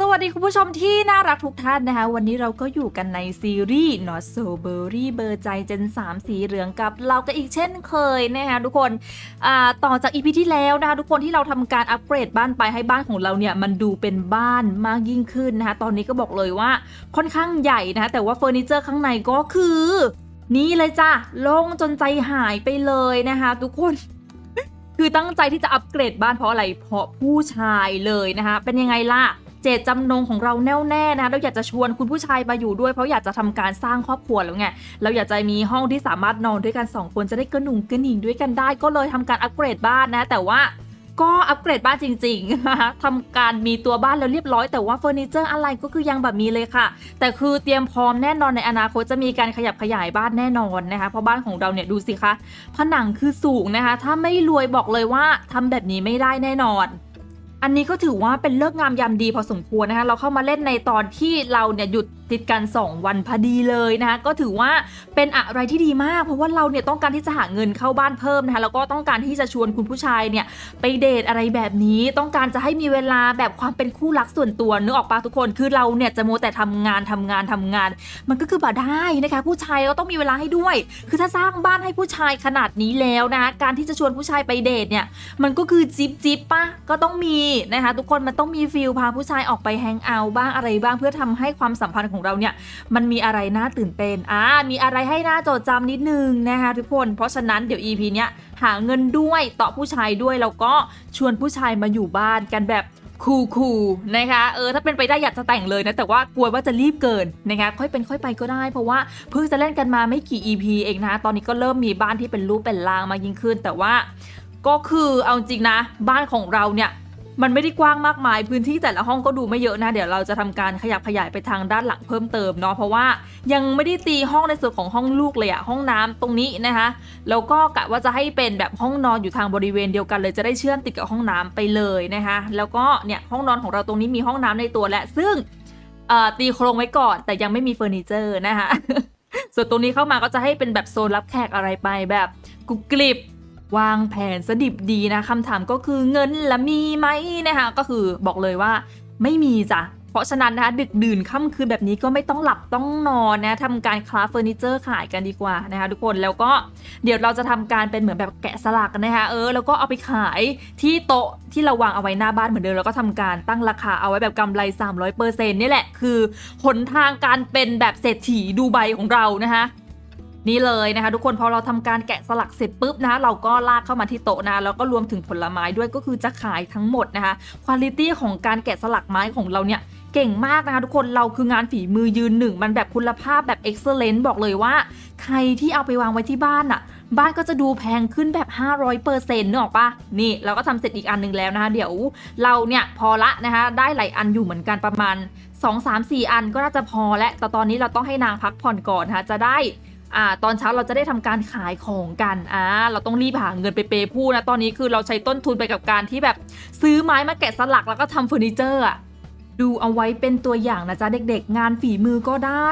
สวัสดีคุณผู้ชมที่น่ารักทุกท่านนะคะ วันนี้เราก็อยู่กันในซีรีส์ Not So Berry เบอร์ใจเจน 3 สีเหลืองกับเราก็อีกเช่นเคยนะคะทุกคนต่อจากอีพีที่แล้วนะคะทุกคนที่เราทำการอัปเกรดบ้านไปให้บ้านของเราเนี่ย มันดูเป็นบ้านมากยิ่งขึ้นนะคะ ตอนนี้ก็บอกเลยว่าค่อนข้างใหญ่นะคะแต่ว่าเฟอร์นิเจอร์ข้างในก็คือ นี่เลยจ้ะโล่งจนใจหายไปเลยนะคะทุกคนคือตั้งใจที่จะอัปเกรดบ้านเพราะอะไรเพราะผู้ชายเลยนะคะเป็นยังไงล่ะ เจตจำนงของเราแน่วแน่นะคะเราอยากจะชวนคุณผู้ชายมาอยู่ด้วยเพราะอยากจะทำการสร้างครอบครัวแล้วไงเราอยากจะมีห้องที่สามารถนอนด้วยกันสองคนจะได้กระหนุงกระหนิงด้วยกันได้ ก็เลยทำการอัปเกรดบ้านนะ แต่ว่าก็อัปเกรดบ้านจริงๆนะคะทำการมีตัวบ้านแล้วเรียบร้อยแต่ว่าเฟอร์นิเจอร์อะไรก็คือยังแบบมีเลยค่ะ แต่คือเตรียมพร้อมแน่นอนในอนาคตจะมีการขยับขยายบ้านแน่นอนนะคะ เพราะบ้านของเราเนี่ยดูสิคะผนังคือสูงนะคะ ถ้าไม่รวยบอกเลยว่าทำแบบนี้ไม่ได้แน่นอน อันนี้ก็ถือว่าเป็นเลิกงามยามดีพอสมควรนะคะ เราเข้ามาเล่นในตอนที่เราเนี่ยหยุดติดกัน 2 วันพอดีเลยนะคะก็ถือว่าเป็นอะไรที่ดีมาก เพราะว่าเราเนี่ยต้องการที่จะหาเงินเข้าบ้านเพิ่มนะคะแล้วก็ต้องการที่จะชวนคุณผู้ชายเนี่ยไปเดทอะไรแบบนี้ ต้องการจะให้มีเวลาแบบความเป็นคู่รักส่วนตัวนึกออกปะทุกคน คือเราเนี่ยจะโมแต่ทำงานทำงานทำงาน มันก็คือบ่ได้นะคะผู้ชายก็ต้องมีเวลาให้ด้วย คือถ้าสร้างบ้านให้ผู้ชายขนาดนี้แล้วนะคะการที่จะชวนผู้ชายไปเดทเนี่ยมันก็คือจิ๊บจิ๊บปะก็ต้องมีนะคะทุกคนมันต้องมีฟิลพาผู้ชายออกไปแฮงเอาท์บ้างอะไรบ้างเพื่อทำให้ความสัมพันธ์ของเราเนี่ยมันมีอะไรน่าตื่นเต้นอ่ามีอะไรให้น่าจดจำนิดนึงนะคะทุกคนเพราะฉะนั้นเดี๋ยว EP เนี้ยหาเงินด้วยต่อผู้ชายด้วยแล้วก็ชวนผู้ชายมาอยู่บ้านกันแบบคูลๆนะคะเออถ้าเป็นไปได้อยากจะแต่งเลยนะ แต่ว่ากลัวว่าจะรีบเกินนะคะค่อยเป็นค่อยไปก็ได้ เพราะว่าเพิ่งจะเล่นกันมาไม่กี่ EP เองนะ ตอนนี้ก็เริ่มมีบ้านที่เป็นรูปเป็นรางมายิ่งขึ้น แต่ว่าก็คือเอาจริงนะ บ้านของเราเนี่ย มันไม่ได้กว้างมากมาย พื้นที่แต่ละห้องก็ดูไม่เยอะนะ เดี๋ยวเราจะทำการขยับขยายไปทางด้านหลังเพิ่มเติมเนาะเพราะว่ายังไม่ได้ตีห้องในส่วนของห้องลูกเลยอะห้องน้ำตรงนี้นะคะแล้วก็กะว่าจะให้เป็นแบบห้องนอนอยู่ทางบริเวณเดียวกันเลยจะได้เชื่อมติดกับห้องน้ำไปเลยนะคะแล้วก็เนี่ยห้องนอนของเราตรงนี้มีห้องน้ำในตัวและซึ่งตีโครงไว้ก่อนแต่ยังไม่มีเฟอร์นิเจอร์นะคะส่วนตรงนี้เข้ามาก็จะให้เป็นแบบโซนรับแขกอะไรไปแบบกรุบกริบ วางแผนสดิบดีนะคำถามก็คือเงินละมีไหมนะคะก็คือบอกเลยว่าไม่มีจ้ะเพราะฉะนั้นนะคะดึกดื่นค่ำคืนแบบนี้ก็ไม่ต้องหลับต้องนอนนะทำการคราฟเฟอร์นิเจอร์ขายกันดีกว่านะคะทุกคนแล้วก็เดี๋ยวเราจะทำการเป็นเหมือนแบบแกะสลักนะคะเออแล้วก็เอาไปขายที่โต๊ะที่เราวางเอาไว้หน้าบ้านเหมือนเดิมแล้วก็ทำการตั้งราคาเอาไว้แบบกำไร 300%นี่แหละคือหนทางการเป็นแบบเศรษฐีดูไบของเรานะคะ นี่เลยนะคะ ทุกคนพอเราทำการแกะสลักเสร็จปุ๊บนะคะเราก็ลากเข้ามาที่โต๊ะนะแล้วก็รวมถึงผลไม้ด้วยก็คือจะขายทั้งหมดนะคะคุณลิตี้ของการแกะสลักไม้ของเราเนี่ยเก่งมากนะคะทุกคนเราคืองานฝีมือยืนหนึ่ง มันแบบคุณภาพแบบเอ็กซ์เลนต์บอกเลยว่า ใครที่เอาไปวางไว้ที่บ้านอะบ้านก็จะดูแพงขึ้นแบบ 500เปอร์เซ็นต์นึกออกปะนี่เราก็ทำเสร็จอีกอันหนึ่งแล้วนะคะ เดี๋ยวเราเนี่ยพอละนะคะ ได้หลายอันอยู่เหมือนกันประมาณ 2 3 4 อันก็น่าจะพอและแต่ตอนนี้เราต้องให้นางพักผ่อนก่อนนะคะจะได้ อ่าตอนเช้าเราจะได้ทำการขายของกันอ่าเราต้องรีบหาเงินไปเปย์ผู้นะตอนนี้คือเราใช้ต้นทุนไปกับการที่แบบซื้อไม้มาแกะสลักแล้วก็ทำเฟอร์นิเจอร์อะดูเอาไว้เป็นตัวอย่างนะจ๊ะเด็กๆ งานฝีมือก็ได้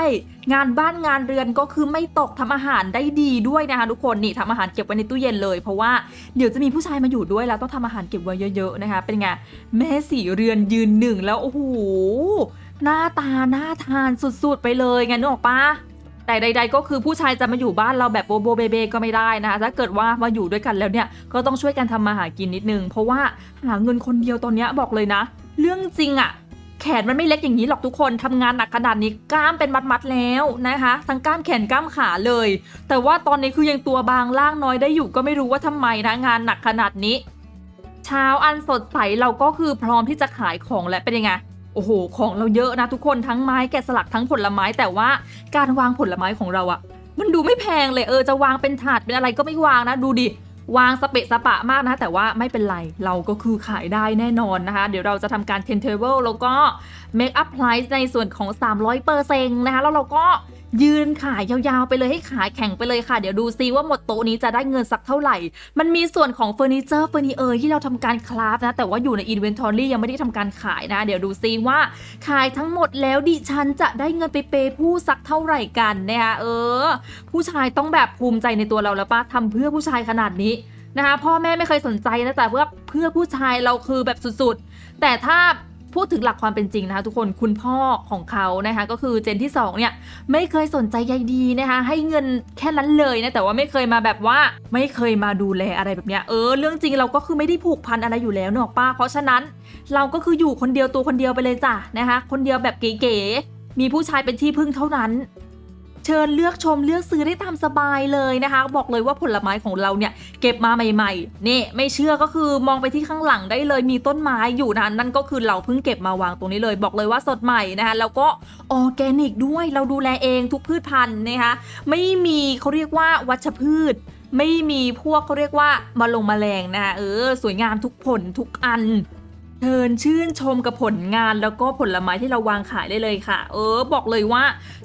งานบ้านงานเรือนก็คือไม่ตกทำอาหารได้ดีด้วยนะคะทุกคนนี่ทำอาหารเก็บไว้ในตู้เย็นเลย เพราะว่าเดี๋ยวจะมีผู้ชายมาอยู่ด้วยแล้วต้องทำอาหารเก็บไว้เยอะๆนะคะ เป็นไงแม่สีเรือนยืนหนึ่งแล้วโอ้โหหน้าตาน่าทานสุดๆไปเลยไงนึกออกปะ แต่ใด ๆ ก็คือผู้ชายจะมาอยู่บ้านเราแบบโบโบเบเบก็ไม่ได้นะคะถ้าเกิดว่ามาอยู่ด้วยกันแล้วเนี่ยก็ต้องช่วยกันทำมาหากินนิดนึง เพราะว่าหาเงินคนเดียวตอนนี้บอกเลยนะ เรื่องจริงอะแขนมันไม่เล็กอย่างนี้หรอกทุกคนทำงานหนักขนาดนี้กล้ามเป็นมัดๆแล้วนะคะ ทั้งกล้ามแขนกล้ามขาเลย แต่ว่าตอนนี้คือยังตัวบางล่างน้อยได้อยู่ก็ไม่รู้ว่าทำไมนะงานหนักขนาดนี้เช้าอันสดใสเราก็คือพร้อมที่จะขายของและเป็นยังไง โอ้โห ของเราเยอะนะทุกคนทั้งไม้แกะสลักทั้งผลไม้ แต่ว่าการวางผลไม้ของเราอะมันดูไม่แพงเลยเออจะวางเป็นถาดเป็นอะไรก็ไม่วางนะดูดิวางสเปะสปะมากนะ แต่ว่าไม่เป็นไร เราก็คือขายได้แน่นอนนะคะ เดี๋ยวเราจะทำการเทนเทเบิลแล้วก็ Make up price ในส่วนของ 300เปอร์เซ็นต์นะคะ แล้วเราก็ ยืนขายยาวๆไปเลยให้ขายแข่งไปเลยค่ะ เดี๋ยวดูซิว่าหมดโต๊ะนี้จะได้เงินสักเท่าไหร่ มันมีส่วนของเฟอร์นิเจอร์เฟอร์นิเออร์ที่เราทำการคราฟนะ แต่ว่าอยู่ในอินเวนทอรี่ยังไม่ได้ทำการขายนะ เดี๋ยวดูซิว่าขายทั้งหมดแล้วดิฉันจะได้เงินไปเปผู้สักเท่าไหร่กันนะคะเออ ผู้ชายต้องแบบภูมิใจในตัวเราแล้วปะทำเพื่อผู้ชายขนาดนี้นะคะพ่อแม่ไม่เคยสนใจนะแต่เพื่อเพื่อผู้ชายเราคือแบบสุดๆ แต่ถ้า พูดถึงหลักความเป็นจริงนะคะ ทุกคนคุณพ่อของเขานะคะก็คือเจนที่สองเนี่ยไม่เคยสนใจใยดีนะคะให้เงินแค่นั้นเลยนะแต่ว่าไม่เคยมาแบบว่าไม่เคยมาดูแลอะไรแบบเนี้ยเออเรื่องจริงเราก็คือไม่ได้ผูกพันอะไรอยู่แล้วเนอะป้าเพราะฉะนั้นเราก็คืออยู่คนเดียวตัวคนเดียวไปเลยจ้ะนะคะคนเดียวแบบเก๋ๆมีผู้ชายเป็นที่พึ่งเท่านั้น เชิญเลือกชมเลือกซื้อได้ตามสบายเลยนะคะ บอกเลยว่าผลไม้ของเราเนี่ยเก็บมาใหม่ๆนี่ไม่เชื่อก็คือมองไปที่ข้างหลังได้เลยมีต้นไม้อยู่นะนั่นก็คือเราเพิ่งเก็บมาวางตรงนี้เลยบอกเลยว่าสดใหม่นะคะแล้วก็ออร์แกนิกด้วยเราดูแลเองทุกพืชพันธุ์นะคะไม่มีเขาเรียกว่าวัชพืชไม่มีพวกเขาเรียกว่ามาลงมาแมลงนะคะเออ สวยงามทุกผลทุกอัน เชิญชื่นชมกับผลงานแล้วก็ผลไม้ที่เราวางขายได้เลยค่ะ เออ บอกเลยว่า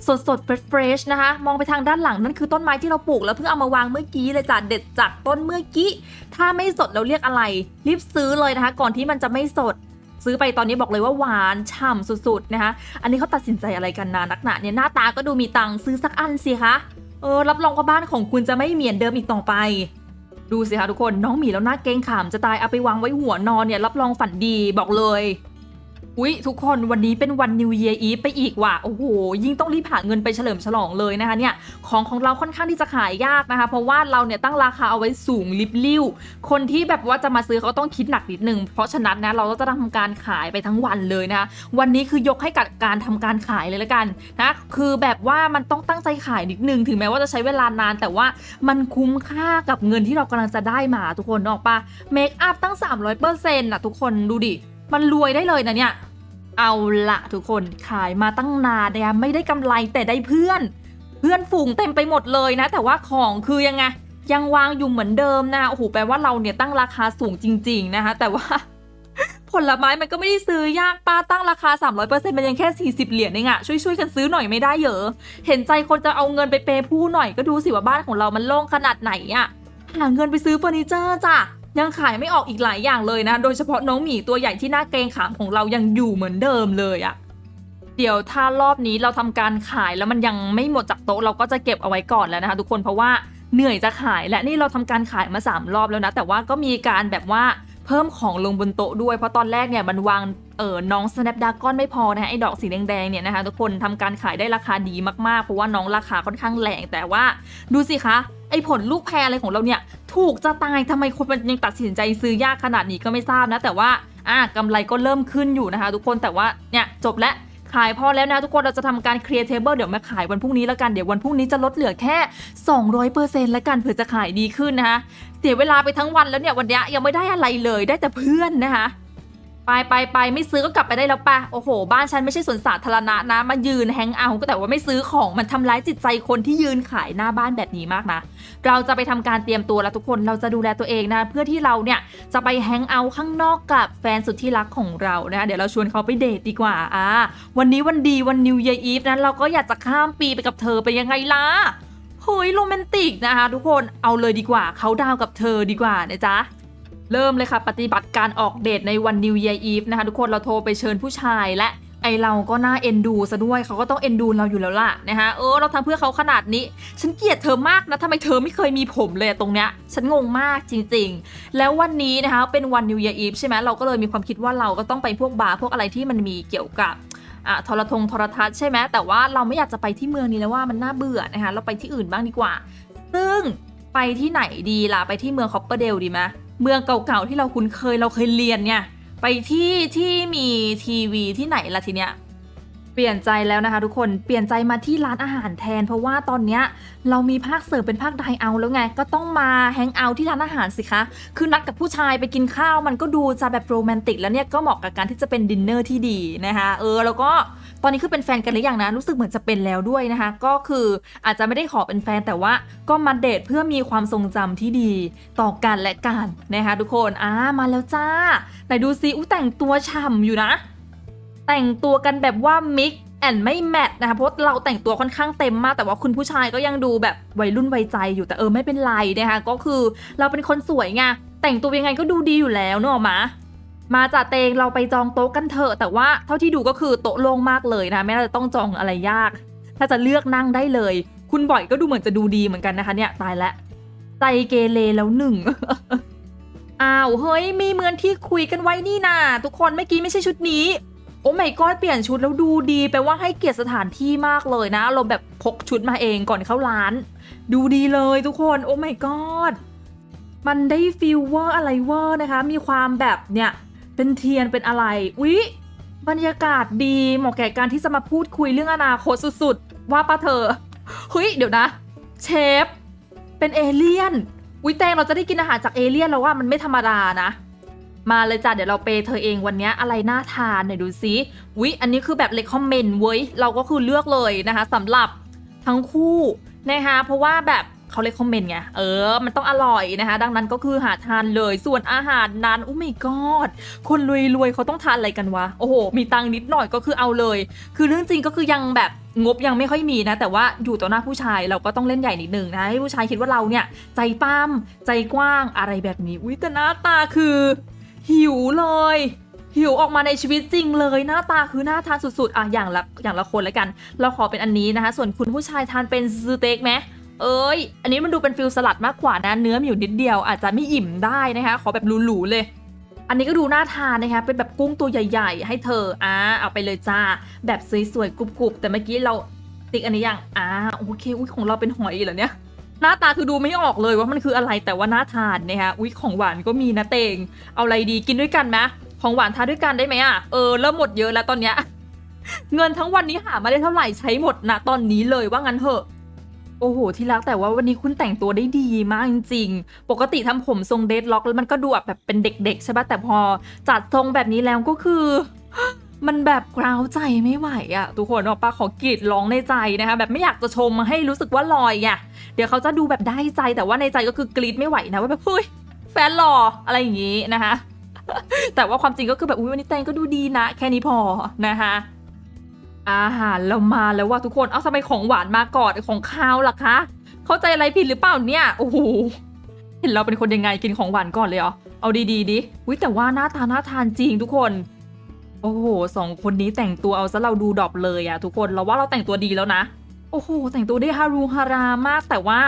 สดสดเฟรชๆนะคะ มองไปทางด้านหลังนั่นคือต้นไม้ที่เราปลูกแล้วเพิ่งเอามาวางเมื่อกี้เลยจ้ะเด็ดจากต้นเมื่อกี้ ถ้าไม่สดเราเรียกอะไร รีบซื้อเลยนะคะ ก่อนที่มันจะไม่สดซื้อไปตอนนี้บอกเลยว่าหวานฉ่ำสุดๆนะคะ อันนี้เขาตัดสินใจอะไรกันนานักหนาเนี่ยหน้าตาก็ดูมีตังค์ซื้อสักอันสิคะ เออรับรองว่าบ้านของคุณจะไม่เหมือนเดิมอีกต่อไป ดูสิคะทุกคนน้องหมีแล้วหน้าเกงขามจะตายเอาไปวางไว้หัวนอนเนี่ยรับรองฝันดีบอกเลย อุ๊ยทุกคนวันนี้เป็นวัน New Year Eve ไปอีกว่ะโอ้โหยิ่งต้องรีบหาเงินไปเฉลิมฉลองเลยนะคะเนี่ยของของเราค่อนข้างที่จะขายยากนะคะ เพราะว่าเราเนี่ยตั้งราคาเอาไว้สูงลิบลิ่วคนที่แบบว่าจะมาซื้อเขาต้องคิดหนักนิดนึงเพราะฉะนั้นนะเราก็จะทำการขายไปทั้งวันเลยนะคะวันนี้คือยกให้กับการทำการขายเลยละกันนะคือแบบว่ามันต้องตั้งใจขายนิดนึงถึงแม้ว่าจะใช้เวลานาน แต่ว่ามันคุ้มค่ากับเงินที่เรากำลังจะได้มาทุกคนออกปะเมคอัพตั้ง 300%น่ะทุกคนดูดิมันรวยได้เลยนะเนี่ย เอาละทุกคนขายมาตั้งนานเนี่ยไม่ได้กำไรแต่ได้เพื่อน เพื่อนฝูงเต็มไปหมดเลยนะ แต่ว่าของคือยังไงยังวางอยู่เหมือนเดิมนะโอ้โหแปลว่าเราเนี่ยตั้งราคาสูงจริง ๆนะคะ แต่ว่า ผลไม้มันก็ไม่ได้ซื้อยากป้าตั้งราคา 300%มันยังแค่ 40 เหรียญเองอะช่วยๆกันซื้อหน่อยไม่ได้เหรอเห็นใจคนจะเอาเงินไปเปย์ผู้หน่อยก็ดูสิว่าบ้านของเรามันโล่งขนาดไหนอะหาเงินไปซื้อเฟอร์นิเจอร์จ้ะ ยังขายไม่ออกอีกหลายอย่างเลยนะ โดยเฉพาะน้องหมีตัวใหญ่ที่หน้าเกรงขามของเรายังอยู่เหมือนเดิมเลยอะเดี๋ยวถ้ารอบนี้เราทำการขายแล้วมันยังไม่หมดจากโต๊ะเราก็จะเก็บเอาไว้ก่อนแล้วนะคะทุกคนเพราะว่าเหนื่อยจะขายและนี่เราทำการขายมาสามรอบแล้วนะ แต่ว่าก็มีการแบบว่าเพิ่มของลงบนโต๊ะด้วยเพราะตอนแรกเนี่ยมันวางเออน้อง Snapdragon ไม่พอนะฮะไอ้ดอกสีแดงๆเนี่ยนะคะทุกคนทำการขายได้ราคาดีมากๆ เพราะว่าน้องราคาค่อนข้างแรงแต่ว่าดูสิคะไอ้ผลลูกแพรอะไรของเราเนี่ย ถูกจะตายทำไมคนมันยังตัดสินใจซื้อยากขนาดนี้ก็ไม่ทราบนะ แต่ว่าอ่ากำไรก็เริ่มขึ้นอยู่นะคะ ทุกคนแต่ว่าเนี่ยจบแล้วขายพอแล้วนะทุกคนเราจะทำการเคลียร์เทเบิลเดี๋ยวมาขายวันพรุ่งนี้แล้วกันเดี๋ยววันพรุ่งนี้จะลดเหลือแค่ 200%แล้วกันเผื่อจะขายดีขึ้นนะคะเสียเวลาไปทั้งวันแล้วเนี่ยวันเนี้ยยังไม่ได้อะไรเลยได้แต่เพื่อนนะคะ ไปไปไปไม่ซื้อก็กลับไปได้แล้วปะโอ้โห บ้านฉันไม่ใช่สวนสาธารณะนะ มายืนแฮงเอาท์ก็แต่ว่าไม่ซื้อของมันทำร้ายจิตใจคนที่ยืนขายหน้าบ้านแบบนี้มากนะ เราจะไปทำการเตรียมตัวแล้วทุกคนเราจะดูแลตัวเองนะ เพื่อที่เราเนี่ยจะไปแฮงเอาท์ข้างนอกกับแฟนสุดที่รักของเรานะเดี๋ยวเราชวนเขาไปเดทดีกว่าอ่าวันนี้วันดีวันนิว e a ย Eve นะเราก็อยากจะข้ามปีไปกับเธอไปยังไงล่ะเฮ้ยโรแมนติกนะคะทุกคนเอาเลยดีกว่าเขาดาวกับเธอดีกว่านะจ๊ะ เริ่มเลยค่ะปฏิบัติการออกเดทในวัน New Year Eve นะคะทุกคนเราโทรไปเชิญผู้ชายและไอเราก็น่าเอ็นดูซะด้วยเขาก็ต้องเอ็นดูเราอยู่แล้วล่ะนะคะเออเราทำเพื่อเขาขนาดนี้ ฉันเกลียดเธอมากนะทำไมเธอไม่เคยมีผมเลยตรงเนี้ยฉันงงมากจริง ๆ แล้ววันนี้นะคะเป็นวัน New Year Eve ใช่ไหมเราก็เลยมีความคิดว่าเราก็ต้องไปพวกบาร์พวกอะไรที่มันมีเกี่ยวกับอะทรทงทรทัศน์ใช่ไหมแต่ว่าเราไม่อยากจะไปที่เมืองนี้แล้วว่ามันน่าเบื่อนะคะเราไปที่อื่นบ้างดีกว่า ซึ่งไปที่ไหนดีล่ะไปที่เมืองคอปเปอร์เดลดีไหม เมืองเก่าๆที่เราคุ้นเคยเราเคยเรียนเนี่ย ไปที่ที่มีทีวีที่ไหนล่ะทีเนี้ยเปลี่ยนใจแล้วนะคะ ทุกคนเปลี่ยนใจมาที่ร้านอาหารแทน เพราะว่าตอนเนี้ยเรามีภาคเสริมเป็นภาคไดเอาแล้วไง ก็ต้องมาแฮงเอาท์ที่ร้านอาหารสิคะคือนัดกับผู้ชายไปกินข้าวมันก็ดูจะแบบโรแมนติกแล้วเนี่ยก็เหมาะกับการที่จะเป็นดินเนอร์ที่ดีนะคะเออแล้วก็ ตอนนี้คือเป็นแฟนกันหรือยังนะรู้สึกเหมือนจะเป็นแล้วด้วยนะคะ ก็คืออาจจะไม่ได้ขอเป็นแฟนแต่ว่าก็มาเดทเพื่อมีความทรงจำที่ดีต่อกันและกันนะคะทุกคนอ่ามาแล้วจ้าไหนดูซิอู้แต่งตัวฉ่ำอยู่นะ แต่งตัวกันแบบว่ามิกแอนไม่แมทนะคะเพราะเราแต่งตัวค่อนข้างเต็มมากแต่ว่าคุณผู้ชายก็ยังดูแบบวัยรุ่นวัยใจอยู่แต่เออไม่เป็นไรนะคะก็คือเราเป็นคนสวยไงแต่งตัวยังไงก็ดูดีอยู่แล้วเนกอะมา มาจากเตงเราไปจองโต๊ะกันเถอะแต่ว่าเท่าที่ดูก็คือโต๊ะโล่งมากเลยนะ ไม่น่าจะต้องจองอะไรยาก ถ้าจะเลือกนั่งได้เลย คุณบ่อยก็ดูเหมือนจะดูดีเหมือนกันนะคะเนี่ยตายแล้วใจเกเรแล้วหนึ่งอ้าวเฮ้ยมีเหมือนที่คุยกันไว้นี่นาทุกคนเมื่อกี้ไม่ใช่ชุดนี้ โอ้ไม่ก็เปลี่ยนชุดแล้วดูดีแปลว่าให้เกียรติสถานที่มากเลยนะเราแบบพกชุดมาเองก่อนเข้าร้าน ดูดีเลยทุกคน โอ้ไม่กอดมันได้ฟีลเวอร์อะไรเวอร์นะคะ มีความแบบเนี่ย เป็นเทียนเป็นอะไรอุ๊ยบรรยากาศดีเหมาะแก่การที่จะมาพูดคุยเรื่องอนาคตสุดๆ ว่าป้าเธอเฮ้ยเดี๋ยวนะ เชฟ เป็นเอเลี่ยนอุ๊ยแตงเราจะได้กินอาหารจากเอเลี่ยนแล้วว่ามันไม่ธรรมดานะ มาเลยจ้ะเดี๋ยวเราเปเธอเองวันนี้อะไรน่าทานหน่อยดูซิอุ๊ยอันนี้คือแบบเลคคอมเมนต์เว้ยเราก็คือเลือกเลยนะคะสำหรับทั้งคู่นะคะเพราะว่าแบบ เขาเลคคอมเมนต์ไง เออ มันต้องอร่อยนะคะ ดังนั้นก็คือหาทานเลย ส่วนอาหารนั้นอุ้ยกอด คนรวยๆเขาต้องทานอะไรกันวะ โอ้โห มีตังนิดหน่อยก็คือเอาเลย คือเรื่องจริงก็คือยังแบบงบยังไม่ค่อยมีนะ แต่ว่าอยู่ต่อหน้าผู้ชายเราก็ต้องเล่นใหญ่นิดนึงนะให้ผู้ชายคิดว่าเราเนี่ย ใจปั้มใจกว้างอะไรแบบนี้ อุ้ยแต่หน้าตาคือ หิวเลยหิวออกมาในชีวิตจริงเลยหน้าตาคือหน่าทานสุดๆอะอย่างละอย่างละคนแล้วกัน เราขอเป็นอันนี้นะคะ ส่วนคุณผู้ชายทานเป็นสเต็กไหม เอ้ย อันนี้มันดูเป็นฟิลสลัดมากกว่านะเนื้อมีอยู่นิดเดียวอาจจะไม่อิ่มได้นะคะ ขอแบบหรูๆเลย อันนี้ก็ดูน่าทานนะคะ เป็นแบบกุ้งตัวใหญ่ ๆ ให้เธออ่าเอาไปเลยจ้า แบบสวยๆกรุบๆแต่เมื่อกี้เราติ๊กอันนี้ยังอ่าโอเคอุ้ยของเราเป็นหอยเหรอเนี่ยหน้าตาคือดูไม่ออกเลยว่ามันคืออะไรแต่ว่าน่าทานนะคะอุ้ยของหวานก็มีนะเตง เอาอะไรดีกินด้วยกันไหมของหวานทานด้วยกันได้ไหมอะเออเริ่มหมดเยอะแล้วตอนเนี้ยเงินทั้งวันนี้หามาได้เท่าไหร่ใช้หมดนะตอนนี้เลยว่างั้นเถอะ โอ้โห ที่รักแต่ว่าวันนี้คุณแต่งตัวได้ดีมากจริง ๆ ปกติทำผมทรงเดดล็อกแล้วมันก็ดูแบบเป็นเด็กๆใช่ปะแต่พอจัดทรงแบบนี้แล้วก็คือ มันแบบกราวใจไม่ไหวอะทุกคนออกปะขอกรีดร้องในใจนะคะแบบไม่อยากจะชมมาให้รู้สึกว่าลอยอะเดี๋ยวเขาจะดูแบบได้ใจแต่ว่าในใจก็คือกรีดไม่ไหวนะว่าแบบเฮ้ยแฟนหล่ออะไรอย่างงี้นะคะแต่ว่าความจริงก็คือแบบอุ้ยวันนี้แตงก็ดูดีนะ แค่นี้พอนะคะ อาหารเรามาแล้วว่าทุกคน เอาทำไมของหวานมาก่อนของข้าวล่ะคะ เข้าใจอะไรผิดหรือเปล่าเนี่ย โอ้โห เห็นเราเป็นคนยังไงกินของหวานก่อนเลยเหรอ เอาดีๆดิอุ้ยแต่ว่าหน้าตาน่าทานจริงทุกคน โอ้โหสองคนนี้แต่งตัวเอาซะเราดูดรอปเลยอะทุกคน เราว่าเราแต่งตัวดีแล้วนะ โอ้โห แต่งตัวได้ฮารุฮารามากแต่ว่า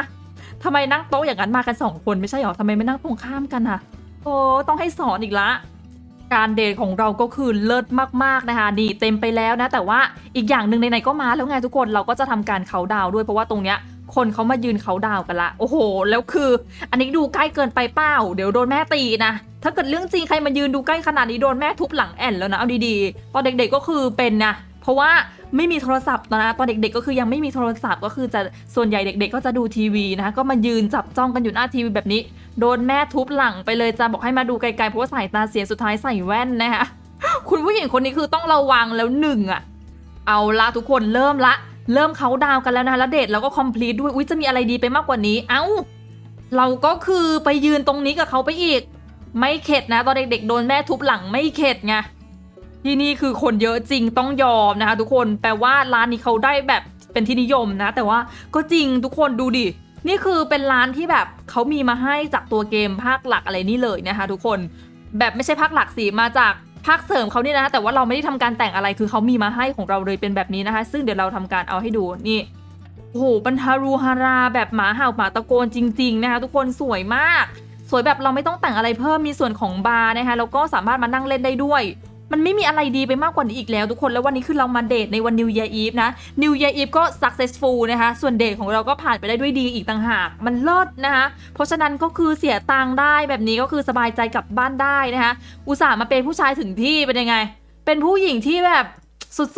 ทำไมนั่งโต๊ะอย่างนั้นมากันสองคนไม่ใช่หรอทำไมไม่นั่งตรงข้ามกันอะโอ้ต้องให้สอนอีกละ การเดทของเราก็คือเลิศมากๆนะคะดีเต็มไปแล้วนะ แต่ว่าอีกอย่างหนึ่งในๆก็มาแล้วไงทุกคนเราก็จะทำการเขาดาวด้วยเพราะว่าตรงเนี้ยคนเขามายืนเขาดาวกันละ โอ้โห แล้วคือ อันนี้ดูใกล้เกินไปเป้า เดี๋ยวโดนแม่ตีนะ ถ้าเกิดเรื่องจริงใครมายืนดูใกล้ขนาดนี้โดนแม่ทุบหลังแอนแล้วนะ เอาดีๆ ตอนเด็กๆก็คือเป็นนะ เพราะว่า ไม่มีโทรศัพท์นะตอนเด็กๆ ก็คือยังไม่มีโทรศัพท์ก็คือจะส่วนใหญ่เด็ก ๆ ก็จะดูทีวีนะคะก็มายืนจับจ้องกันอยู่หน้าทีวีแบบนี้ โดนแม่ทุบหลังไปเลยจะบอกให้มาดูไกลๆเพราะว่าสายตาเสียสุดท้ายใส่แว่นนะคะคุณผู้หญิงคนนี้คือต้องระวังแล้วหนึ่งอะเอาละทุกคนเริ่มละ เริ่มเขาดาวกันแล้วนะคะแล้วเดทเราก็คอมพลีทด้วยอุ้ยจะมีอะไรดีไปมากกว่านี้ เอ้า เราก็คือไปยืนตรงนี้กับเขาไปอีก ไม่เข็ดนะ ตอนเด็กๆโดนแม่ทุบหลังไม่เข็ดไง ที่นี่คือคนเยอะจริงต้องยอมนะคะ ทุกคนแปลว่าร้านนี้เขาได้แบบเป็นที่นิยมนะ แต่ว่าก็จริงทุกคนดูดิ นี่คือเป็นร้านที่แบบเขามีมาให้จากตัวเกมภาคหลักอะไรนี่เลยนะคะ ทุกคนแบบไม่ใช่ภาคหลักสิมาจากภาคเสริมเขานี่นะ แต่ว่าเราไม่ได้ทำการแต่งอะไรคือเขามีมาให้ของเราเลยเป็นแบบนี้นะคะ ซึ่งเดี๋ยวเราทำการเอาให้ดูนี่โอ้โหบรรทารูฮาราแบบหมาเห่าหมาตะโกนจริง ๆ นะคะ ทุกคนสวยมาก สวยแบบเราไม่ต้องแต่งอะไรเพิ่มมีส่วนของบาร์นะคะแล้วก็สามารถมานั่งเล่นได้ด้วย มันไม่มีอะไรดีไปมากกว่านี้อีกแล้วทุกคนแล้ววันนี้คือเรามาเดทในวัน New Year Eve นะ New Year Eve ก็ successful นะคะ ส่วนเดทของเราก็ผ่านไปได้ด้วยดีอีกต่างหาก มันเลิศนะคะเพราะฉะนั้นก็คือเสียตังค์ได้แบบนี้ก็คือสบายใจกลับบ้านได้นะคะอุตส่าห์มาเป็นผู้ชายถึงที่เป็นยังไง เป็นผู้หญิงที่แบบ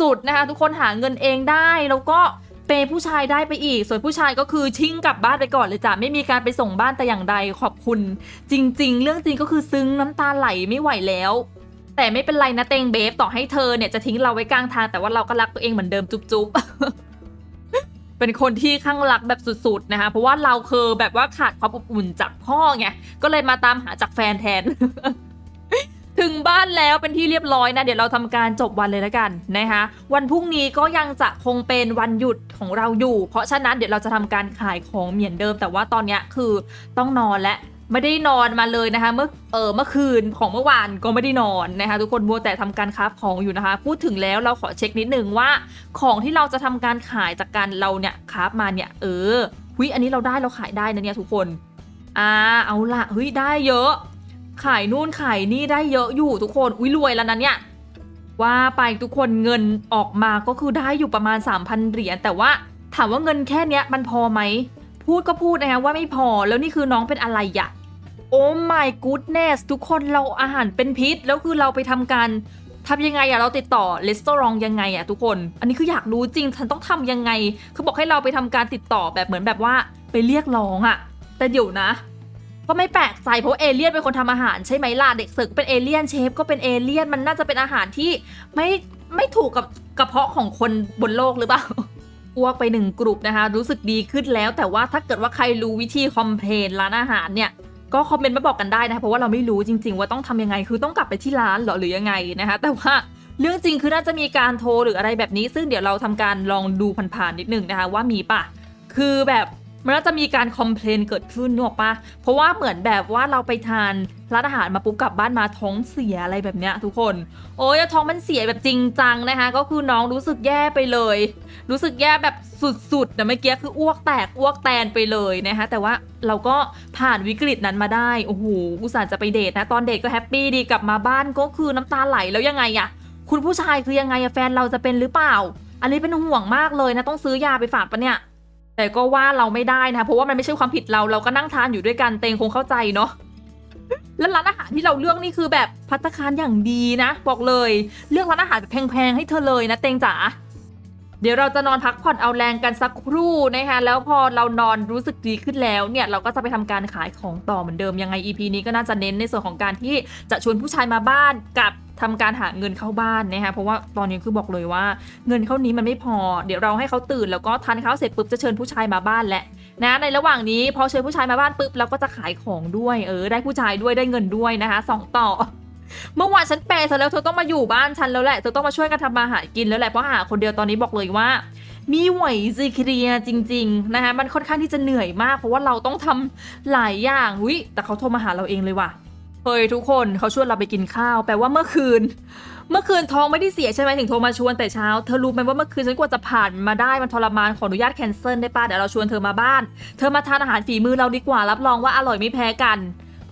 สุดๆนะคะทุกคนหาเงินเองได้แล้วก็เปย์ผู้ชายได้ไปอีก ส่วนผู้ชายก็คือชิ่งกลับบ้านไปก่อนเลยจ้ะ ไม่มีการไปส่งบ้านแต่อย่างใดขอบคุณ จริง ๆ เรื่องจริงก็คือซึ้งน้ำตาไหลไม่ไหวแล้ว แต่ไม่เป็นไรนะเตงเบฟต่อให้เธอเนี่ยจะทิ้งเราไว้กลางทางแต่ว่าเราก็รักตัวเองเหมือนเดิมจุ๊บๆ เป็นคนที่ข้างรักแบบสุดๆนะคะเพราะว่าเราเคยแบบว่าขาดความอบอุ่นจากพ่อไงก็เลยมาตามหาจากแฟนแทน ถึงบ้านแล้วเป็นที่เรียบร้อยนะ เดี๋ยวเราทำการจบวันเลยแล้วกันนะคะวันพรุ่งนี้ก็ยังจะคงเป็นวันหยุดของเราอยู่ เพราะฉะนั้นเดี๋ยวเราจะทำการขายของเหมือนเดิม แต่ว่าตอนนี้คือต้องนอนและ ไม่ได้นอนมาเลยนะคะ เมื่อเออเมื่อคืนของเมื่อวานก็ไม่ได้นอนนะคะ ทุกคนมัวแต่ทำการคราของอยู่นะคะ พูดถึงแล้วเราขอเช็คนิดนึงว่า ของที่เราจะทำการขายจากการเราเนี่ยครามาเนี่ย เออหุยอันนี้เราได้เราขายได้นะเนี่ยทุกคนอ่าเอาละเฮ้ยได้เยอะ ขายนู่นขายนี่ได้เยอะอยู่ทุกคนอุ้ยรวยแล้วนะเนี่ยว่าไปทุกคนเงินออกมาก็คือได้อยู่ประมาณ 3,000 เหรียญแต่ว่าถามว่าเงินแค่เนี้ยมันพอไหม พูดก็พูดนะคะว่าไม่พอแล้วนี่คือน้องเป็นอะไรอะโอ้ my goodness ทุกคนเราอาหารเป็นพิษ แล้วคือเราไปทำการทำยังไงอะเราติดต่อเลสเตอรองยังไงอะทุกคน อันนี้คืออยากรู้จริงฉันต้องทำยังไงเขาบอกให้เราไปทำการติดต่อแบบเหมือนแบบว่าไปเรียกร้องอะแต่เดี๋ยวนะ ก็ไม่แปลกใจเพราะเอเลี่ยนเป็นคนทำอาหารใช่ไหมล่ะเด็กเสิร์ฟก็เป็นเอเลี่ยนเชฟก็เป็นเอเลี่ยนมันน่าจะเป็นอาหารที่ไม่ไม่ถูกกับกระเพาะของคนบนโลกหรือเปล่า อ้วกไปหนึ่งกลุ่มนะคะ รู้สึกดีขึ้นแล้ว แต่ว่าถ้าเกิดว่าใครรู้วิธีคอมเพลนร้านอาหารเนี่ยก็คอมเมนต์มาบอกกันได้นะคะเพราะว่าเราไม่รู้จริง ๆ ว่าต้องทำยังไงคือต้องกลับไปที่ร้านเหรอหรือยังไงนะคะ แต่ว่าเรื่องจริงคือน่าจะมีการโทรหรืออะไรแบบนี้ ซึ่งเดี๋ยวเราทำการลองดูผ่านๆนิดนึงนะคะว่ามีปะคือแบบ มันน่าจะมีการคอมเพลนเกิดขึ้นนึกออกปะเพราะว่าเหมือนแบบว่าเราไปทานร้านอาหารมาปุ๊บกลับบ้านมาท้องเสียอะไรแบบเนี้ยทุกคน โอ้ยท้องมันเสียแบบจริงจังนะคะ ก็คือน้องรู้สึกแย่ไปเลย รู้สึกแย่แบบสุดๆนะเมื่อกี้คืออ้วกแตกอ้วกแตนไปเลยนะคะแต่ว่าเราก็ผ่านวิกฤตนั้นมาได้โอ้โหอุตส่าห์จะไปเดทนะตอนเดทก็แฮปปี้ดีกลับมาบ้านก็คือน้ำตาไหลแล้วยังไงอะคุณผู้ชายคือยังไงอะแฟนเราจะเป็นหรือเปล่า อันนี้เป็นห่วงมากเลยนะต้องซื้อยาไปฝากปะเนี่ย แต่ก็ว่าเราไม่ได้นะเพราะว่ามันไม่ใช่ความผิดเราเราก็นั่งทานอยู่ด้วยกันเตงคงเข้าใจเนาะแล้วร้านอาหารที่เราเลือกนี่คือแบบพัตตาคารอย่างดีนะ บอกเลย เลือกร้านอาหารแบบแพงๆให้เธอเลยนะเตงจ๋าเดี๋ยวเราจะนอนพักผ่อนเอาแรงกันสักครู่นะคะแล้วพอเรานอนรู้สึกดีขึ้นแล้วเนี่ยเราก็จะไปทำการขายของต่อเหมือนเดิมยังไง EP นี้ก็น่าจะเน้นในส่วนของการที่จะชวนผู้ชายมาบ้านกับ ทำการหาเงินเข้าบ้านนะคะเพราะว่าตอนนี้คือบอกเลยว่าเงินเข้านี้มันไม่พอ เดี๋ยวเราให้เขาตื่นแล้วก็ทานข้าวเสร็จปุ๊บจะเชิญผู้ชายมาบ้านแหละนะในระหว่างนี้พอเชิญผู้ชายมาบ้านปุ๊บเราก็จะขายของด้วยเออได้ผู้ชายด้วยได้เงินด้วยนะคะสองต่อเมื่อวานฉันแปลเธอแล้วเธอต้องมาอยู่บ้านฉันแล้วแหละเธอต้องมาช่วยกันทำมาหากินแล้วแหละเพราะหาคนเดียวตอนนี้บอกเลยว่า มีไหวซีเคลียจริง ๆนะคะมันค่อนข้างที่จะเหนื่อยมาก เพราะว่าเราต้องทำหลายอย่างวิแต่เขาโทรมาหาเราเองเลยว่ะ เฮ้ยทุกคนเขาชวนเราไปกินข้าวแปลว่าเมื่อคืน เมื่อคืนท้องไม่ได้เสียใช่ไหมถึงโทรมาชวนแต่เช้า เธอรู้ไหมว่าเมื่อคืนฉันกว่าจะผ่านมาได้มันทรมานขออนุญาตแคนเซิลได้ป่ะเดี๋ยวเราชวนเธอมาบ้าน เธอมาทานอาหารฝีมือเราดีกว่ารับรองว่าอร่อยไม่แพ้กัน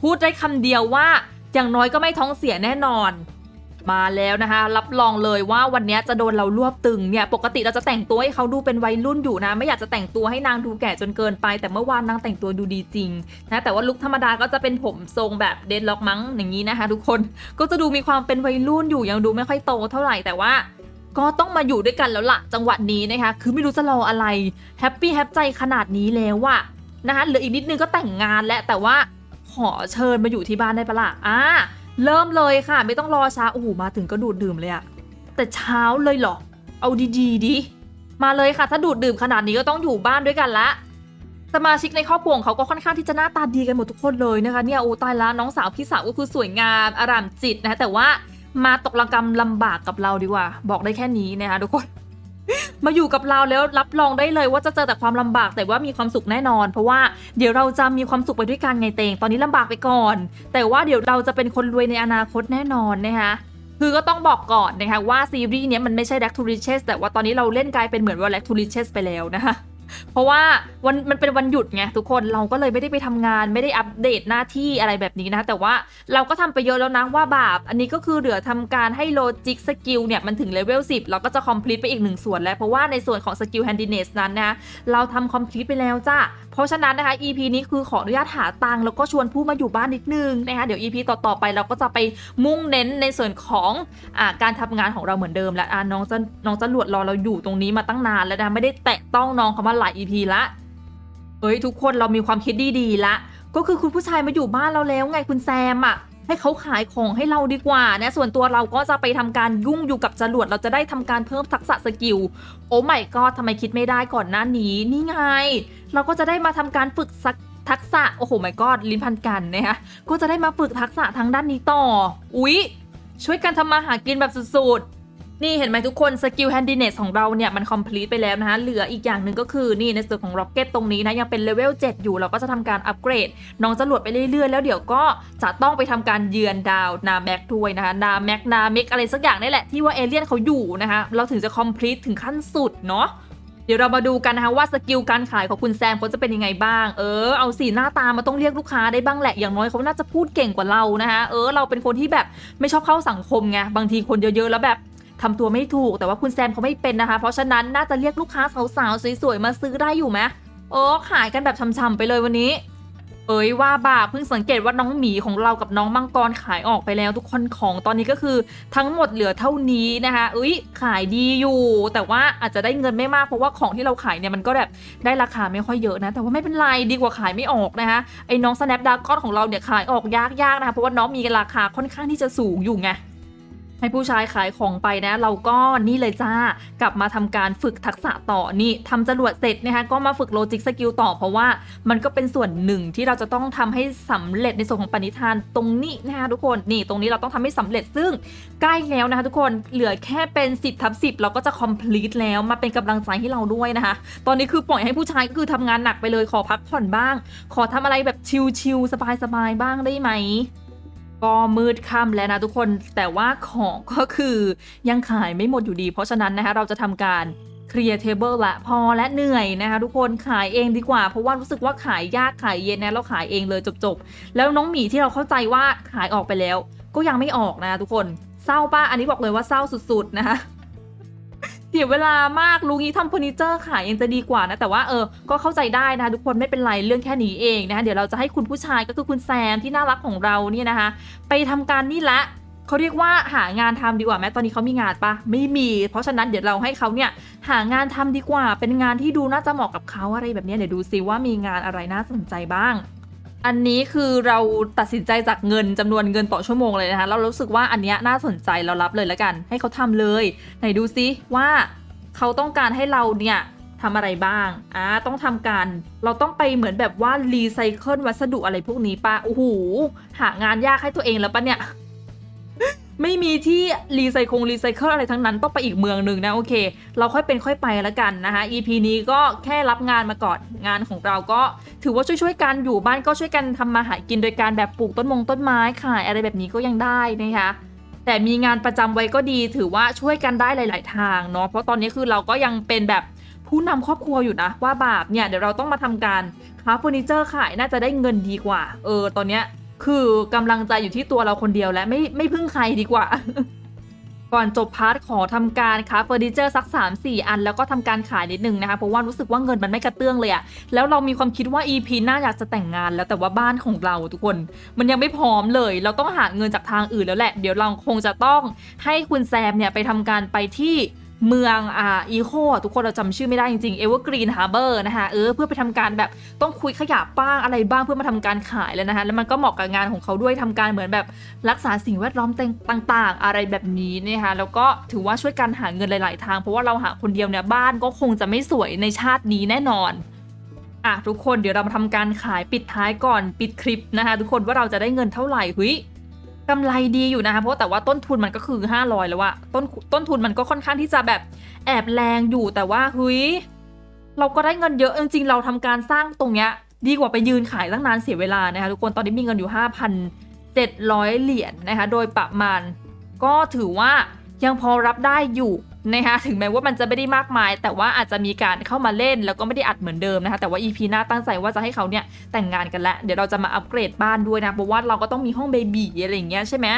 พูดได้คำเดียวว่าอย่างน้อยก็ไม่ท้องเสียแน่นอน มาแล้วนะคะ รับรองเลยว่าวันนี้จะโดนเรารวบตึงเนี่ยปกติเราจะแต่งตัวให้เขาดูเป็นวัยรุ่นอยู่นะ ไม่อยากจะแต่งตัวให้นางดูแก่จนเกินไป แต่เมื่อวานนางแต่งตัวดูดีจริงนะแต่ว่าลุคธรรมดาก็จะเป็นผมทรงแบบเดนล็อกมั้งอย่างนี้นะคะ ทุกคนก็จะดูมีความเป็นวัยรุ่นอยู่ยังดูไม่ค่อยโตเท่าไหร่แต่ว่าก็ต้องมาอยู่ด้วยกันแล้วล่ะจังหวะนี้นะคะ คือไม่รู้จะรออะไรแฮปปี้แฮปใจขนาดนี้แล้วอะนะคะเหลืออีกนิดนึงก็แต่งงานแล้วแต่ว่าขอเชิญมาอยู่ที่บ้านได้ปะล่ะอ่า เริ่มเลยค่ะ ไม่ต้องรอช้าโอ้โหมาถึงก็ดูดดื่มเลยอะแต่เช้าเลยเหรอ เอาดีๆดิมาเลยค่ะ ถ้าดูดดื่มขนาดนี้ก็ต้องอยู่บ้านด้วยกันละสมาชิกในครอบครัวของเขาก็ค่อนข้างที่จะหน้าตาดีกันหมดทุกคนเลยนะคะเนี่ยโอ้ตายละน้องสาวพี่สาวก็คือสวยงามอารามจิตนะคะแต่ว่ามาตกระกรรมลำบากกับเราดีกว่า บอกได้แค่นี้นะคะทุกคน มาอยู่กับเราแล้วรับรองได้เลยว่าจะเจอแต่ความลำบากแต่ว่ามีความสุขแน่นอน เพราะว่าเดี๋ยวเราจะมีความสุขไปด้วยกันไงเตงตอนนี้ลำบากไปก่อน แต่ว่าเดี๋ยวเราจะเป็นคนรวยในอนาคตแน่นอนนะคะคือก็ต้องบอกก่อนนะคะว่าซีรีส์เนี้ยมันไม่ใช่ Dark to Riches แต่ว่าตอนนี้เราเล่นกลายเป็นเหมือนว่า Dark to Riches ไปแล้วนะคะ เพราะว่าวันมันเป็นวันหยุดไงทุกคนเราก็เลยไม่ได้ไปทำงานไม่ได้อัปเดตหน้าที่อะไรแบบนี้นะแต่ว่าเราก็ทำไปเยอะแล้วนะว่าบาป อันนี้ก็คือเหลือทำการให้โลจิกสกิลเนี่ยมันถึงเลเวล10 เราก็จะคอมพลีทไปอีกหนึ่งส่วนแล้ว เพราะว่าในส่วนของสกิลแฮนดิเนสนั้นนะเราทำคอมพลีทไปแล้วจ้าเพราะฉะนั้นนะคะ EP นี้คือขออนุญาตหาตังค์แล้วก็ชวนผู้มาอยู่บ้านนิดนึงนะคะเดี๋ยว EP ต่อๆไปเราก็จะไปมุ่งเน้นในส่วนของอการทำงานของเราเหมือนเดิมแล้วอะน้องจะน้องจะหลวดรอเราอยู่ตรงนี้มาตั้งนานแล้วนะไม่ได้แตะต้องน้องเขามาหลาย EP ละเอ้ยทุกคนเรามีความคิดดีๆละก็คือคุณผู้ชายมาอยู่บ้านเราแล้วไงคุณแซมอะ่ะ ให้เขาขายของให้เราดีกว่านะส่วนตัวเราก็จะไปทำการยุ่งอยู่กับจรวดเราจะได้ทำการเพิ่มทักษะสกิล โอ้ไม่ก็ทำไมคิดไม่ได้ก่อนหน้านี้นี่ไง เราก็จะได้มาทำการฝึกสักทักษะ โอ้โหไม่ก็ลิ้นพันกันนะคะก็จะได้มาฝึกทักษะทางด้านนี้ต่อ อุ๊ย ช่วยกันทำมาหากินแบบสุดๆ นี่เห็นไหมทุกคนสกิลแฮนดิเนสของเราเนี่ยมันคอมพลีทไปแล้วนะคะเหลืออีกอย่างหนึ่งก็คือนี่ในส่วนของร็อกเก็ตตรงนี้นะยังเป็นเลเวล7อยู่เราก็จะทำการอัปเกรด น้องจรวดไปเรื่อยๆ แล้วเดี๋ยวก็จะต้องไปทำการเยือนดาวนาแม็กด้วยนะคะนาแม็กนาเม็กอะไรสักอย่างนี่แหละที่ว่าเอเลี่ยนเขาอยู่นะคะเราถึงจะคอมพลีทถึงขั้นสุดเนาะเดี๋ยวเรามาดูกันนะคะว่าสกิลการขายของคุณแซมเขาจะเป็นยังไงบ้าง เออ เอาสีหน้าตามาต้องเรียกลูกค้าได้บ้างแหละ อย่างน้อยเขาน่าจะพูดเก่งกว่าเรานะคะ เออ เราเป็นคนที่แบบไม่ชอบเข้าสังคมไง บางทีคนเยอะๆแล้วแบบ ทำตัวไม่ถูกแต่ว่าคุณแซมเขาไม่เป็นนะคะ เพราะฉะนั้นน่าจะเรียกลูกค้าสาวๆสวยๆมาซื้อได้อยู่ไหมโอ้ขายกันแบบช่ำๆไปเลยวันนี้ เอ้ยว่าบ่าเพิ่งสังเกตว่าน้องหมีของเรากับน้องมังกรขายออกไปแล้ว ทุกคนของตอนนี้ก็คือทั้งหมดเหลือเท่านี้นะคะเอ้ยขายดีอยู่ แต่ว่าอาจจะได้เงินไม่มากเพราะว่าของที่เราขายเนี่ยมันก็แบบได้ราคาไม่ค่อยเยอะนะ แต่ว่าไม่เป็นไรดีกว่าขายไม่ออกนะคะไอ้น้อง Snapdragon ของเราเนี่ยขายออกยากๆนะคะเพราะว่าน้องมีราคาค่อนข้างที่จะสูงอยู่ไง ให้ผู้ชายขายของไปนะ เราก็นี่เลยจ้ากลับมาทำการฝึกทักษะต่อนี่ทำจรวดเสร็จนะคะก็มาฝึกโลจิกสกิลต่อเพราะว่ามันก็เป็นส่วนหนึ่งที่เราจะต้องทำให้สำเร็จในส่วนของปณิธานตรงนี้นะคะทุกคนนี่ตรงนี้เราต้องทำให้สำเร็จซึ่งใกล้แล้วนะคะทุกคนเหลือแค่เป็น 10ทับ10เราก็จะ complete แล้วมาเป็นกำลังใจให้เราด้วยนะคะ ตอนนี้คือปล่อยให้ผู้ชายก็คือทำงานหนักไปเลยขอพักผ่อนบ้าง ขอทำอะไรแบบชิลๆสบายๆบ้างได้ไหม ก็มืดค่ำแล้วนะทุกคนแต่ว่าของก็คือยังขายไม่หมดอยู่ดี เพราะฉะนั้นนะคะเราจะทำการเคลียร์เทเบิลละพอและเหนื่อยนะคะทุกคนขายเองดีกว่า เพราะว่ารู้สึกว่าขายยากขายเย็นนะเราขายเองเลยจบๆ แล้วน้องหมีที่เราเข้าใจว่าขายออกไปแล้ว ก็ยังไม่ออกนะทุกคนเศร้าป้าอันนี้บอกเลยว่าเศร้าสุดๆนะคะ เสียเวลามากรู้งี้ทำเฟอร์นิเจอร์ขายยังจะดีกว่านะ แต่ว่าเออ ก็เข้าใจได้นะทุกคนไม่เป็นไรเรื่องแค่นี้เองนะคะเดี๋ยวเราจะให้คุณผู้ชายก็คือคุณแซมที่น่ารักของเราเนี่ยนะคะ ไปทำการนี่ละเขาเรียกว่าหางานทำดีกว่าไหมตอนนี้เขามีงานปะไม่มี เพราะฉะนั้นเดี๋ยวเราให้เขาเนี่ยหางานทำดีกว่า เป็นงานที่ดูน่าจะเหมาะกับเขาอะไรแบบนี้เดี๋ยวดูซิว่ามีงานอะไรน่าสนใจบ้าง อันนี้คือเราตัดสินใจจากเงินจำนวนเงินต่อชั่วโมงเลยนะคะ เรารู้สึกว่าอันเนี้ยน่าสนใจเรารับเลยแล้วกัน ให้เขาทำเลย ไหนดูซิว่าเขาต้องการให้เราเนี่ยทำอะไรบ้าง อ่า ต้องทำการ เราต้องไปเหมือนแบบว่ารีไซเคิลวัสดุอะไรพวกนี้ปะโอ้โห หางานยากให้ตัวเองแล้วปะเนี่ย ไม่มีที่รีไซคงรีไซเคิลอะไรทั้งนั้นต้องไปอีกเมืองหนึ่งนะโอเค เราค่อยเป็นค่อยไปแล้วกันนะคะ EP นี้ก็แค่รับงานมาก่อนงานของเราก็ถือว่าช่วยๆกันอยู่บ้านก็ช่วยกันทำมาหากินโดยการแบบปลูกต้นมงต้นไม้ขายอะไรแบบนี้ก็ยังได้นะคะแต่มีงานประจำไว้ก็ดีถือว่าช่วยกันได้หลาย ๆ ทางเนาะเพราะตอนนี้คือเราก็ยังเป็นแบบผู้นำครอบครัวอยู่นะว่าบาปเนี่ยเดี๋ยวเราต้องมาทำการค้าเฟอร์นิเจอร์ขายน่าจะได้เงินดีกว่า เออตอนเนี้ย คือกำลังใจอยู่ที่ตัวเราคนเดียวและไม่ไม่พึ่งใครดีกว่า ก่อนจบพาร์ทขอทำการค้าเฟอร์นิเจอร์สัก 3-4 อัน แล้วก็ทำการขายนิดนึงนะคะเพราะว่ารู้สึกว่าเงินมันไม่กระเตื้องเลยอะแล้วเรามีความคิดว่า EP หน้าอยากจะแต่งงานแล้วแต่ว่าบ้านของเราทุกคน มันยังไม่พร้อมเลย เราต้องหาเงินจากทางอื่นแล้วแหละ เดี๋ยวเราคงจะต้องให้คุณแซมเนี่ยไปทำการไปที่ เมืองอ่าอีโคทุกคนเราจำชื่อไม่ได้จริงๆ Evergreen Harbor นะคะเออเพื่อไปทำการแบบต้องคุยขยะบ้างอะไรบ้างเพื่อมาทำการขายแล้วนะคะแล้วมันก็เหมาะกับงานของเขาด้วยทำการเหมือนแบบรักษาสิ่งแวดล้อมต่างๆ อะไรแบบนี้นะคะแล้วก็ถือว่าช่วยกันหาเงินหลาย ๆ ทาง เพราะว่าเราหาคนเดียวเนี่ยบ้านก็คงจะไม่สวยในชาตินี้แน่นอนอะทุกคนเดี๋ยวเรามาทำการขายปิดท้ายก่อนปิดคลิปนะคะทุกคนว่าเราจะได้เงินเท่าไหร่หุย กำไรดีอยู่นะคะเพราะแต่ว่าต้นทุนมันก็คือ 500 แล้วอะต้นต้นทุนมันก็ค่อนข้างที่จะแบบแอบแรงอยู่แต่ว่าเฮ้ยเราก็ได้เงินเยอะจริงๆเราทำการสร้างตรงเนี้ยดีกว่าไปยืนขายตั้งนานเสียเวลานะคะทุกคนตอนนี้มีเงินอยู่ 5,700 เหรียญนะคะโดยประมาณ ก็ถือว่ายังพอรับได้อยู่ นะคะถึงแม้ว่ามันจะไม่ได้มากมาย แต่ว่าอาจจะมีการเข้ามาเล่นแล้วก็ไม่ได้อัดเหมือนเดิมนะคะแต่ว่า EP หน้าตั้งใจว่าจะให้เขาเนี่ยแต่งงานกันแล้วเดี๋ยวเราจะมาอัปเกรดบ้านด้วยนะเพราะว่าเราก็ต้องมีห้องเบบีอะไรอย่างเงี้ยใช่ไหม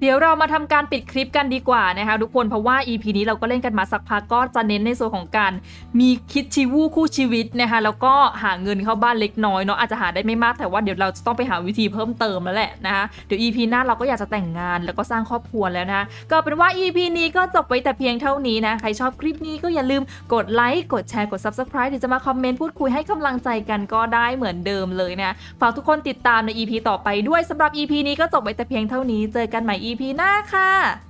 เดี๋ยวเรามาทำการปิดคลิปกันดีกว่านะคะทุกคนเพราะว่า EP นี้เราก็เล่นกันมาสักพักก็จะเน้นในส่วนของการมีคิดชีวูคู่ชีวิตนะคะแล้วก็หาเงินเข้าบ้านเล็กน้อยเนาะอาจจะหาได้ไม่มากแต่ว่าเดี๋ยวเราจะต้องไปหาวิธีเพิ่มเติมแล้วแหละนะคะเดี๋ยว EP หน้าเราก็อยากจะแต่งงานแล้วก็สร้างครอบครัวแล้วนะคะก็เป็นว่า EP นี้ก็จบไว้แต่เพียงเท่านี้นะใครชอบคลิปนี้ก็อย่าลืมกดไลค์กดแชร์กด Subscribe หรือจะมาคอมเมนต์พูดคุยให้กำลังใจกันก็ได้เหมือนเดิมเลยนะฝากทุกคนติดตามใน EP ต่อไปด้วยสำหรับ EP นี้ก็จบไว้แต่เพียงเท่านี้เจอกันใหม่ EP หน้าค่ะ